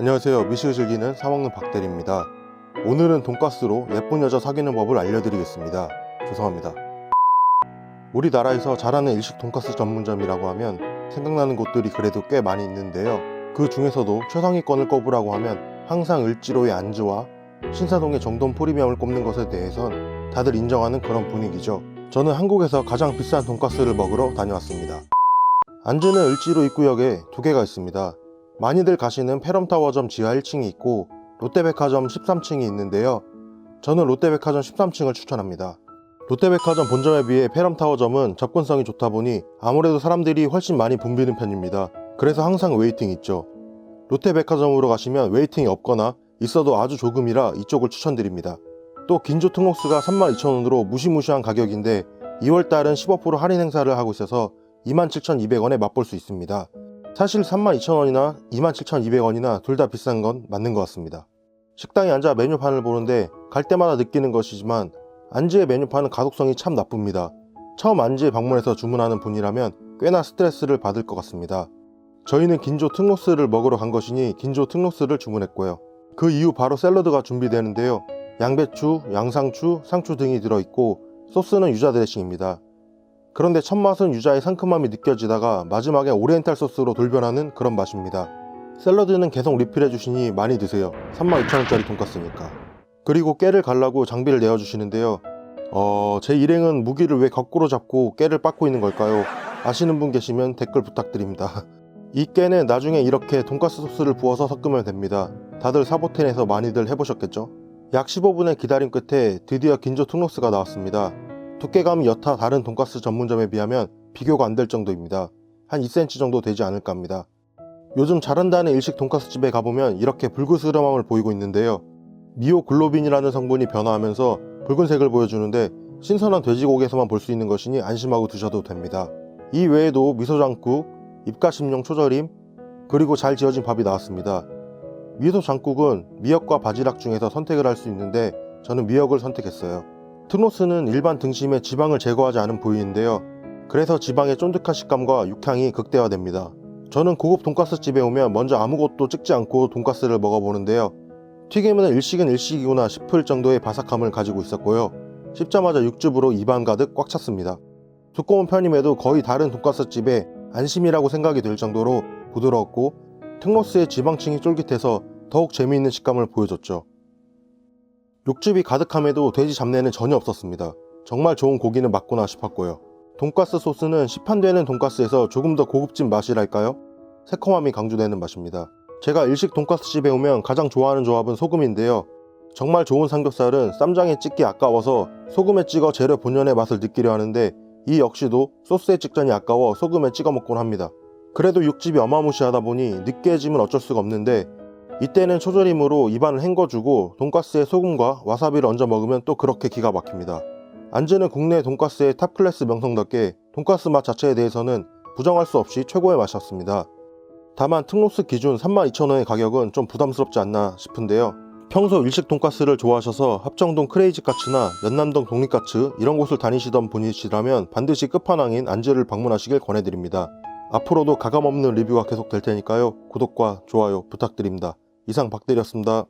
안녕하세요. 미식을 즐기는 사먹는 박대리입니다. 오늘은 돈가스로 예쁜 여자 사귀는 법을 알려드리겠습니다. 죄송합니다. 우리나라에서 잘하는 일식 돈가스 전문점이라고 하면 생각나는 곳들이 그래도 꽤 많이 있는데요. 그 중에서도 최상위권을 꼽으라고 하면 항상 을지로의 안주와 신사동의 정돈 포리명을 꼽는 것에 대해선 다들 인정하는 그런 분위기죠. 저는 한국에서 가장 비싼 돈가스를 먹으러 다녀왔습니다. 안주는 을지로 입구역에 두 개가 있습니다. 많이들 가시는 페럼타워점 지하 1층이 있고 롯데백화점 13층이 있는데요. 저는 롯데백화점 13층을 추천합니다. 롯데백화점 본점에 비해 페럼타워점은 접근성이 좋다 보니 아무래도 사람들이 훨씬 많이 붐비는 편입니다. 그래서 항상 웨이팅 있죠. 롯데백화점으로 가시면 웨이팅이 없거나 있어도 아주 조금이라 이쪽을 추천드립니다. 또 긴조 특목스가 32,000원으로 무시무시한 가격인데 2월달은 15% 할인 행사를 하고 있어서 27,200원에 맛볼 수 있습니다. 사실 32,000원이나 27,200원이나 둘 다 비싼 건 맞는 것 같습니다. 식당에 앉아 메뉴판을 보는데 갈 때마다 느끼는 것이지만 안지의 메뉴판은 가독성이 참 나쁩니다. 처음 안지에 방문해서 주문하는 분이라면 꽤나 스트레스를 받을 것 같습니다. 저희는 긴조 특로스를 먹으러 간 것이니 긴조 특로스를 주문했고요. 그 이후 바로 샐러드가 준비되는데요. 양배추, 양상추, 상추 등이 들어있고 소스는 유자 드레싱입니다. 그런데 첫 맛은 유자의 상큼함이 느껴지다가 마지막에 오리엔탈 소스로 돌변하는 그런 맛입니다. 샐러드는 계속 리필해 주시니 많이 드세요. 32,000원짜리 돈가스니까. 그리고 깨를 갈라고 장비를 내어 주시는데요. 어, 제 일행은 무기를 왜 거꾸로 잡고 깨를 빻고 있는 걸까요? 아시는 분 계시면 댓글 부탁드립니다. 이 깨는 나중에 이렇게 돈가스 소스를 부어서 섞으면 됩니다. 다들 사보텐에서 많이들 해보셨겠죠? 약 15분의 기다림 끝에 드디어 긴조 퉁로스가 나왔습니다. 두께감이 여타 다른 돈가스 전문점에 비하면 비교가 안 될 정도입니다. 한 2cm 정도 되지 않을까 합니다. 요즘 잘한다는 일식 돈가스 집에 가보면 이렇게 붉으스름함을 보이고 있는데요. 미오글로빈이라는 성분이 변화하면서 붉은색을 보여주는데 신선한 돼지고기에서만 볼 수 있는 것이니 안심하고 드셔도 됩니다. 이 외에도 미소장국, 입가심용 초절임, 그리고 잘 지어진 밥이 나왔습니다. 미소장국은 미역과 바지락 중에서 선택을 할 수 있는데 저는 미역을 선택했어요. 트노스는 일반 등심의 지방을 제거하지 않은 부위인데요. 그래서 지방의 쫀득한 식감과 육향이 극대화됩니다. 저는 고급 돈가스 집에 오면 먼저 아무것도 찍지 않고 돈가스를 먹어보는데요. 튀김은 일식은 일식이구나 싶을 정도의 바삭함을 가지고 있었고요. 씹자마자 육즙으로 입안 가득 꽉 찼습니다. 두꺼운 편임에도 거의 다른 돈가스 집에 안심이라고 생각이 들 정도로 부드러웠고 특로스의 지방층이 쫄깃해서 더욱 재미있는 식감을 보여줬죠. 육즙이 가득함에도 돼지 잡내는 전혀 없었습니다. 정말 좋은 고기는 맞구나 싶었고요. 돈가스 소스는 시판되는 돈가스에서 조금 더 고급진 맛이랄까요? 새콤함이 강조되는 맛입니다. 제가 일식 돈가스 집에 오면 가장 좋아하는 조합은 소금인데요. 정말 좋은 삼겹살은 쌈장에 찍기 아까워서 소금에 찍어 재료 본연의 맛을 느끼려 하는데 이 역시도 소스에 찍자니 아까워 소금에 찍어 먹곤 합니다. 그래도 육즙이 어마무시하다 보니 느끼해짐은 어쩔 수가 없는데 이때는 초절임으로 입안을 헹궈주고 돈가스에 소금과 와사비를 얹어 먹으면 또 그렇게 기가 막힙니다. 안주는 국내 돈가스의 탑클래스 명성답게 돈가스 맛 자체에 대해서는 부정할 수 없이 최고의 맛이었습니다. 다만 특로스 기준 32,000원의 가격은 좀 부담스럽지 않나 싶은데요. 평소 일식 돈가스를 좋아하셔서 합정동 크레이지카츠나 연남동 독립카츠 이런 곳을 다니시던 분이시라면 반드시 끝판왕인 안주를 방문하시길 권해드립니다. 앞으로도 가감없는 리뷰가 계속 될 테니까요. 구독과 좋아요 부탁드립니다. 이상 박대리였습니다.